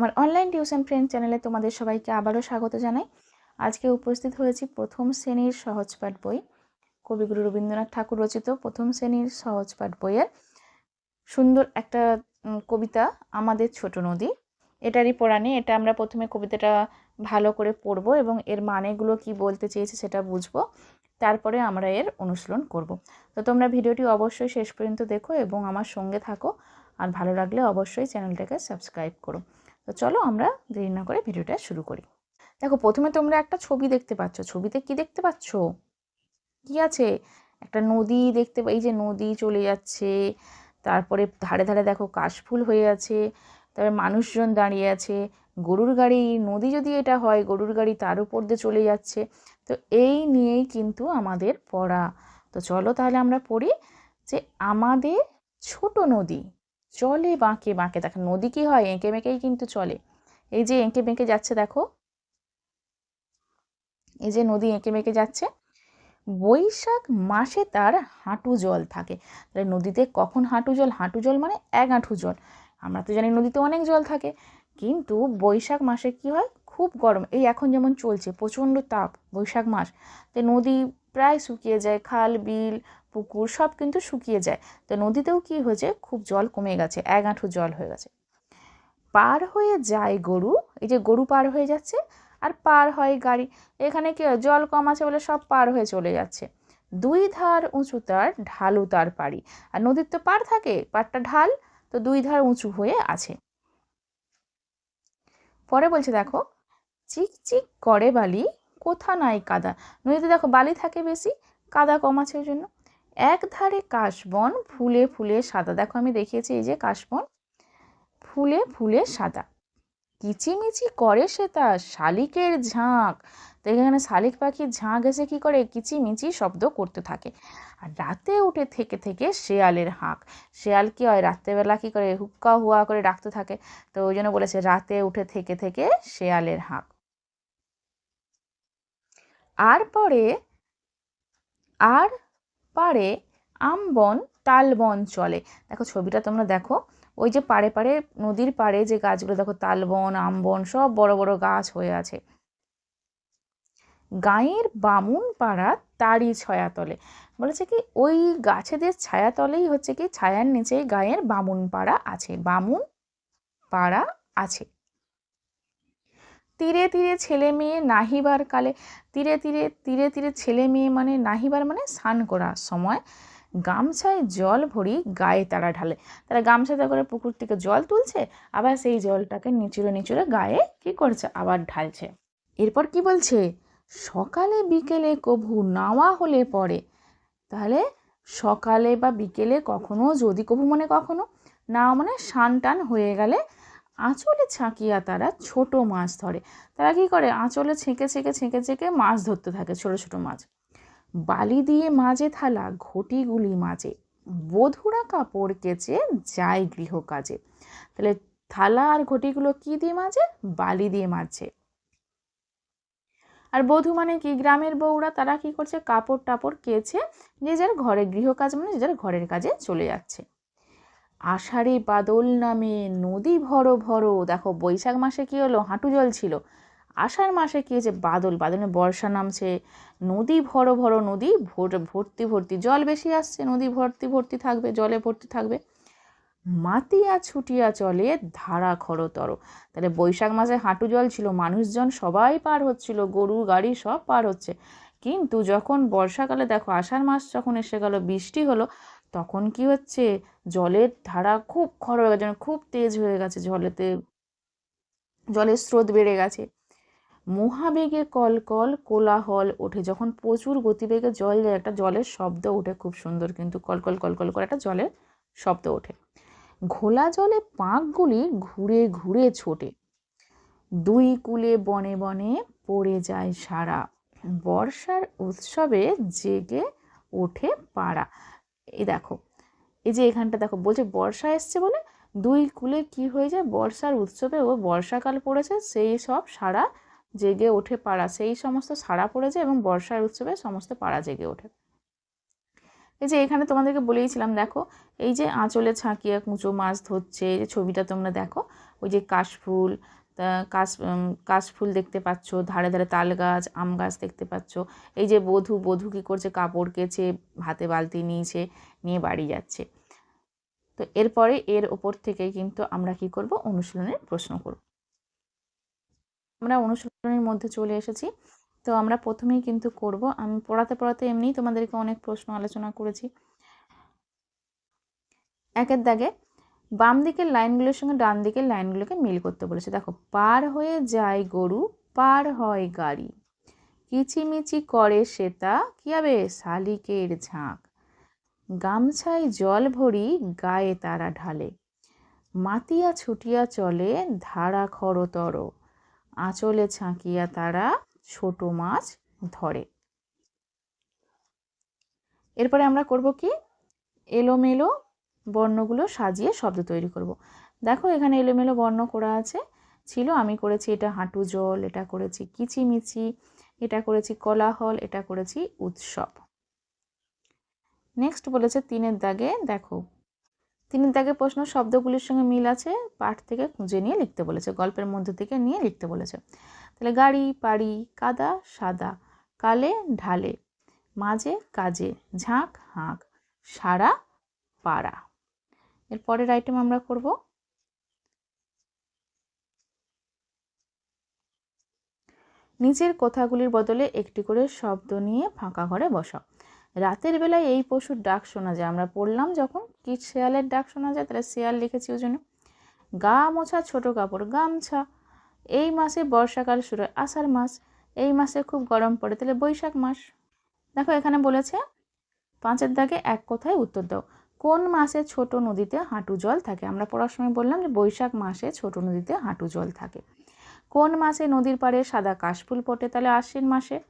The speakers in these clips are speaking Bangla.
আমার অনলাইন টিউশন ফ্রেন্ড চ্যানেলে তোমাদের সবাইকে আবারও স্বাগত জানাই। আজকে উপস্থিত হয়েছি প্রথম শ্রেণির সহজপাঠ বই। কবিগুরু রবীন্দ্রনাথ ঠাকুর রচিত প্রথম শ্রেণির সহজপাঠ বইয়ের সুন্দর একটা কবিতা, আমাদের ছোট নদী। এটারই পড়ানি, এটা আমরা প্রথমে কবিতাটা ভালো করে পড়ব এবং এর মানেগুলো কি বলতে চেয়েছে সেটা বুঝব। তারপরে আমরা এর অনুশীলন করব। তো তোমরা ভিডিওটি অবশ্যই শেষ পর্যন্ত দেখো এবং আমার সঙ্গে থাকো। আর ভালো লাগলে অবশ্যই চ্যানেলটাকে সাবস্ক্রাইব করো। তো চলো আমরা দেরি না করে ভিডিওটা শুরু করি। দেখো, প্রথমে তোমরা একটা ছবি দেখতে পাচ্ছ। ছবিতে কি দেখতে পাচ্ছ? কি আছে? একটা নদী দেখতে এই যে নদী চলে যাচ্ছে, তারপরে ধারে ধারে দেখো কাশফুল হয়ে আছে, তারপরে মানুষজন দাঁড়িয়ে আছে, গরুর গাড়ি, নদী যদি এটা হয়, গরুর গাড়ি তার উপর দিয়ে চলে যাচ্ছে। তো এই নিয়েই কিন্তু আমাদের পড়া। তো চলো তাহলে আমরা পড়ি যে আমাদের ছোট নদী চলে বাঁকে বাঁকে। দেখো, নদী কি হয়? এঁকে মেঁকেই কিন্তু চলে। এই যে এঁকে বেঁকে যাচ্ছে, দেখো। এই যে নদী এঁকে বেঁকে যাচ্ছে। বৈশাখ মাসে তার হাঁটু জল থাকে। তাহলে নদীতে কখন হাঁটু জল? হাঁটু জল মানে এক হাঁটু জল। আমরা তো জানি নদীতে অনেক জল থাকে। কিন্তু বৈশাখ মাসে কি হয়? খুব গরম। এই এখন যেমন চলছে, প্রচণ্ড তাপ বৈশাখ মাস। তো নদী প্রায় শুকিয়ে যায়, খাল, বিল পুকুর সব কিন্তু শুকিয়ে যায়। তো নদীতেও কি হয়েছে? খুব জল কমে গেছে, এক আঁঠু জল হয়ে গেছে। পার হয়ে যায় গরু, এই যে গরু পার হয়ে যাচ্ছে আর পার হয় গাড়ি। এখানে কি জল কম আছে বলে সব পার হয়ে চলে যাচ্ছে। দুই ধার উঁচু তার ঢালু তার পাড়ি। আর নদীর তো পার থাকে, পাড়টা ঢাল, তো দুই ধার উঁচু হয়ে আছে। পরে বলছে, দেখো, চিক চিক করে বালি, কোথা নাই কাদা? নদীতে দেখো বালি থাকে বেশি, কাদা কম আছে ওই জন্য। এক ধারে কাশবন, ফুলে ফুলে সাদা। দেখো আমি দেখিয়েছি এই যে কাশবন, ফুলে ফুলে সাদা। কিচিমিচি করে সে তা শালিকের ঝাঁক। তো এখানে শালিক পাখির ঝাঁক এসে কী করে? কিচিমিচি শব্দ করতে থাকে। আর রাতে উঠে থেকে থেকে শেয়ালের হাঁক। শেয়াল কী হয়? রাত্রেবেলা কী করে? হুক্কা হুয়া করে ডাকতে থাকে। তো ওই জন্য বলেছে রাতে উঠে থেকে থেকে শেয়ালের হাঁক। আর পরে, আর পারে আমবন তালবন চলে। দেখো ছবিটা তোমরা দেখো। ওই যে পাড়ে পাড়ে, নদীর পাড়ে যে গাছগুলো, দেখো তালবন আমবন সব বড় বড় গাছ হয়ে আছে। গাঁয়ের বামুন পাড়া তারই ছায়াতলে। বলেছে কি, ওই গাছেদের ছায়াতলেই হচ্ছে কি, ছায়ার নিচেই গাঁয়ের বামুন পাড়া আছে, বামুন পাড়া আছে। তীরে তীরে ছেলে মেয়ে নাহিবার কালে, তীরে তীরে তীরে তীরে ছেলে মেয়ে মানে নাহিবার মানে স্নান করার সময়। গামছায় জল ভরি গায়ে তারা ঢালে। তারা গামছাতে করে পুকুর থেকে জল তুলছে, আবার সেই জলটাকে নিচুড়ে নিচুড়ে গায়ে কি করছে? আবার ঢালছে। এরপর কি বলছে? সকালে বিকেলে কভু নাওয়া হলে পরে। তাহলে সকালে বা বিকেলে কখনো, যদি কভু মানে কখনো, নাওয়া মানে সান টান হয়ে গেলে আঁচলে ছাঁকিয়া তারা ছোট মাছ ধরে। তারা কি করে? আঁচলে ছেঁকে ছেঁকে ছেঁকে ছেঁকে মাছ ধরতে থাকে ছোট ছোট মাছ। বালি দিয়ে মাঝে থালা, ঘটিগুলি মাঝে। বধুরা কাপড় কেচে যায় গৃহ কাজে তাহলে থালা আর ঘটিগুলো কি দিয়ে মাঝে বালি দিয়ে মাঝে আর বধূ মানে কি? গ্রামের বউরা তারা কি করছে? কাপড় টাপড় কেচে যার ঘরে গৃহকাজ মানে যার ঘরের কাজে চলে যাচ্ছে। আষাঢ়ে বাদল নামে নদী ভরো ভরো। দেখো, বৈশাখ মাসে কি হলো? হাঁটু জল ছিল। আষাঢ় মাসে কী হয়েছে? বাদল, বাদলে বর্ষা নামছে। নদী ভরো ভরো, নদী ভর ভর্তি ভর্তি। জল বেশি আসছে, নদী ভর্তি ভর্তি থাকবে, জলে ভর্তি থাকবে। মাতিয়া ছুটিয়া চলে ধারা খরতর। তাহলে বৈশাখ মাসে হাঁটু জল ছিল, মানুষজন সবাই পার হচ্ছিল, গরু, গাড়ি সব পার হচ্ছে। কিন্তু যখন বর্ষাকালে, দেখো, আষাঢ় মাস যখন এসে গেল, বৃষ্টি হলো তখন কি হচ্ছে? জলের ধারা খুব খর হয়ে গেছে খুব তেজ হয়ে গেছে জলেতে। জলের স্রোত বেড়ে গেছে। মহাবেগে কল কল কোলাহল ওঠে। যখন প্রচুর গতিবেগে জল যায়, একটা জলের শব্দ ওঠে খুব সুন্দর, কিন্তু কলকল কলকল করে একটা জলের শব্দ ওঠে। ঘোলা জলে পাঁকগুলি ঘুরে ঘুরে ছোটে। দুই কুলে বনে বনে পড়ে যায় সারা। বর্ষার উৎসবে জেগে ওঠে পাড়া। এই দেখো, এই যে এখানটা দেখো, বলছে বর্ষা এসছে বলে দুই কুলে কি হয়ে যায় বর্ষার উৎসবে ও বর্ষাকাল পড়েছে, সেই সব সারা জেগে ওঠে পাড়া, সেই সমস্ত সাড়া পড়ে যায় এবং বর্ষার উৎসবে সমস্ত পাড়া জেগে ওঠে। এই যে এখানে তোমাদেরকে বলেইছিলাম, দেখো, এই যে আঁচলে ছাঁকিয়া কুঁচো মাছ ধরছে, এই যে ছবিটা তোমরা দেখো, ওই যে কাশফুল তা কাশ কাশফুল দেখতে পাচ্ছ, ধারে ধারে তাল গাছ আম গাছ দেখতে পাচ্ছ। এই যে বধূ বধূ কী করছে? কাপড় কেচে, হাতে বালতি নিয়েছে, নিয়ে বাড়ি যাচ্ছে। তো এরপরে এর ওপর থেকে কিন্তু আমরা কি করব? অনুশীলনের প্রশ্ন করব। আমরা অনুশীলনের মধ্যে চলে এসেছি। তো আমরা প্রথমেই কিন্তু করব, আমি পড়াতে পড়াতে এমনিই তোমাদেরকে অনেক প্রশ্ন আলোচনা করেছি। একের দাগে বাম দিকের লাইনগুলোর সঙ্গে ডান দিকের লাইনগুলোকে মিল করতে বলেছে। দেখো, পার হয়ে যায় গরু, পার হয় গাড়ি। কিচিমিচি করে সেতা কি হবে? শালিকের ঝাঁক। গামছায় জল ভরি গায়ে তারা ঢালে। মাতিয়া ছুটিয়া চলে ধারা খরতর। আঁচলে ছাঁকিয়া তারা ছোট মাছ ধরে। এরপরে আমরা করব কি? এলোমেলো বর্ণগুলো সাজিয়ে শব্দ তৈরি করব। দেখো এখানে এলোমেলো বর্ণ করা আছে। ছিল আমি করেছি এটা হাঁটু জল, এটা করেছি কিচিমিচি, এটা করেছি কলাহল, এটা করেছি উৎসব। নেক্সট বলেছে তিনের দাগে, দেখো, তিনের দাগে প্রশ্ন শব্দগুলির সঙ্গে মিল আছে, পাঠ থেকে খুঁজে নিয়ে লিখতে বলেছে, গল্পের মধ্যে থেকে নিয়ে লিখতে বলেছে। তাহলে গাড়ি, পাড়ি, কাদা, সাদা, কালে, ঢালে, মাঝে, কাজে, ঝাঁক, হাঁক, সারা, পাড়া। এর পরের আইটেম আমরা করব। নিচের কথাগুলির বদলে একটি করে শব্দ নিয়ে ফাঁকা ঘরে বসাও রাতের বেলায় এই পশুর ডাক শোনা যায়। আমরা পড়লাম যখন, কি শেয়ালের ডাক শোনা যায়? তাহলে শেয়াল লিখেছি ওই জন্য। গা মোছা ছোট কাপড়, গামছা। এই মাসে বর্ষাকাল শুরু হয়, আষাঢ় মাস। এই মাসে খুব গরম পড়ে, তাহলে বৈশাখ মাস। দেখো এখানে বলেছে, পাঁচের দাগে এক কথায় উত্তর দাও। কোন মাসে ছোট নদীতে হাঁটু জল থাকে? আমরা পড়ার সময় বললাম যে বৈশাখ মাসে ছোট নদীতে হাঁটু জল থাকে। কোন মাসে নদীর পাড়ে সাদা কাশফুল ফোটে? তাহলে আশ্বিন মাসে।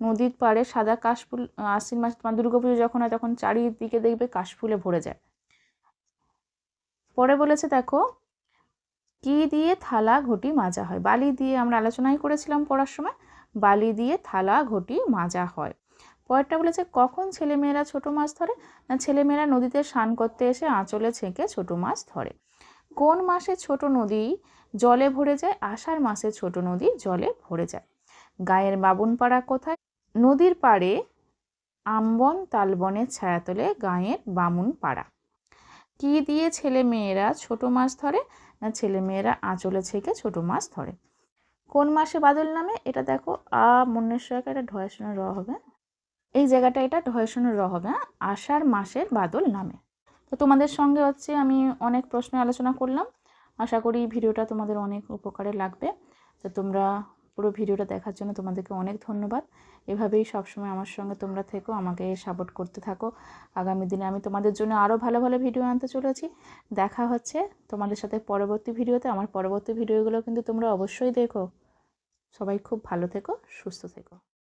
নদীর পাড়ে সাদা কাশফুল আশ্বিন মাসে তোমার দুর্গাপুজো যখন হয় তখন চারিদিকে দেখবে কাশফুলে ভরে যায়। পরে বলেছে, দেখো, কি দিয়ে থালা ঘটি মাজা হয়? বালি দিয়ে আমরা আলোচনাই করেছিলাম পড়ার সময়। বালি দিয়ে থালা ঘটি মাজা হয়। পরেরটা বলেছে, কখন ছেলেমেয়েরা ছোট মাছ ধরে? না, ছেলেমেয়েরা নদীতে স্নান করতে এসে আঁচলে ছেঁকে ছোট মাছ ধরে। কোন মাসে ছোট নদী জলে ভরে যায়? আষাঢ় মাসে ছোট নদী জলে ভরে যায়। গায়ের বাবুনপাড়া কোথায়? নদীর পাড়ে আমবন তালবনের ছায়া তোলে গায়ের বামুন পাড়া কি দিয়ে ছেলে মেয়েরা ছোট মাছ ধরে? না ছেলে মেয়েরা আঁচলে ছেঁকে ছোট মাছ ধরে। কোন মাসে বাদল নামে? এটা দেখো, আ মনের সহায়ক এটা ঢয়সনের র হবে। এই জায়গাটা এটা ঢয়সনের র হবে হ্যাঁ? আষাঢ় মাসের বাদল নামে। তো তোমাদের সঙ্গে হচ্ছে আমি অনেক প্রশ্ন আলোচনা করলাম। আশা করি ভিডিওটা তোমাদের অনেক উপকারে লাগবে। তো তোমরা পুরো ভিডিওটা দেখার জন্য তোমাদেরকে অনেক ধন্যবাদ। এভাবেই সবসময় আমার সঙ্গে তোমরা থেকো, আমাকে সাপোর্ট করতে থাকো। আগামী দিনে আমি তোমাদের জন্য আরও ভালো ভালো ভিডিও আনতে চলেছি। দেখা হচ্ছে তোমাদের সাথে পরবর্তী ভিডিওতে। আমার পরবর্তী ভিডিওগুলো কিন্তু তোমরা অবশ্যই দেখো। সবাই খুব ভালো থেকো, সুস্থ থেকো।